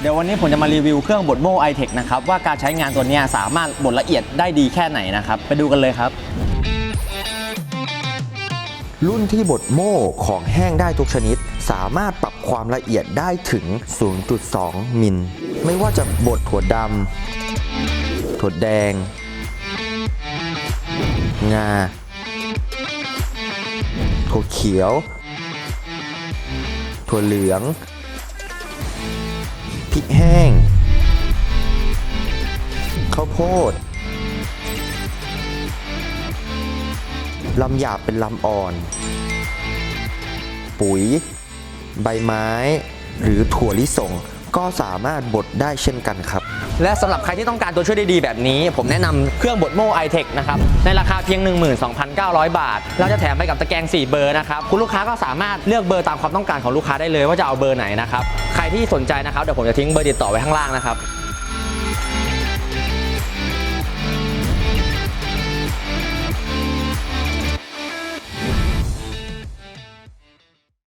เดี๋ยววันนี้ผมจะมารีวิวเครื่องบดโม่ไอเทคนะครับว่าการใช้งานตัวนี้สามารถบดละเอียดได้ดีแค่ไหนนะครับ ไปดูกันเลยครับ รุ่นที่บดโม่ของแห้งได้ทุกชนิด สามารถปรับความละเอียดได้ถึง 0.2 มิล ไม่ว่าจะบดถั่วดำถั่วแดง งาถั่วเขียว ถั่วเหลือง พริกแห้ง ข้าวโพดลำหยาบเป็นลำอ่อน ปุ๋ย ใบไม้ หรือถั่วลิสงก็สามารถบดได้เช่นกันครับ และสำหรับใครที่ต้องการตัวช่วยดีๆ แบบนี้ ผมแนะนำเครื่องบดโม่ไอเทคนะครับ ในราคาเพียง 12,900 บาท เราจะแถมไปกับตะแกรง 4 เบอร์นะครับ คุณลูกค้าก็สามารถเลือกเบอร์ตามความต้องการของลูกค้าได้เลยว่าจะเอาเบอร์ไหนนะครับ ใครที่สนใจนะครับเดี๋ยวผมจะทิ้งเบอร์ติดต่อไว้ข้างล่างนะครับ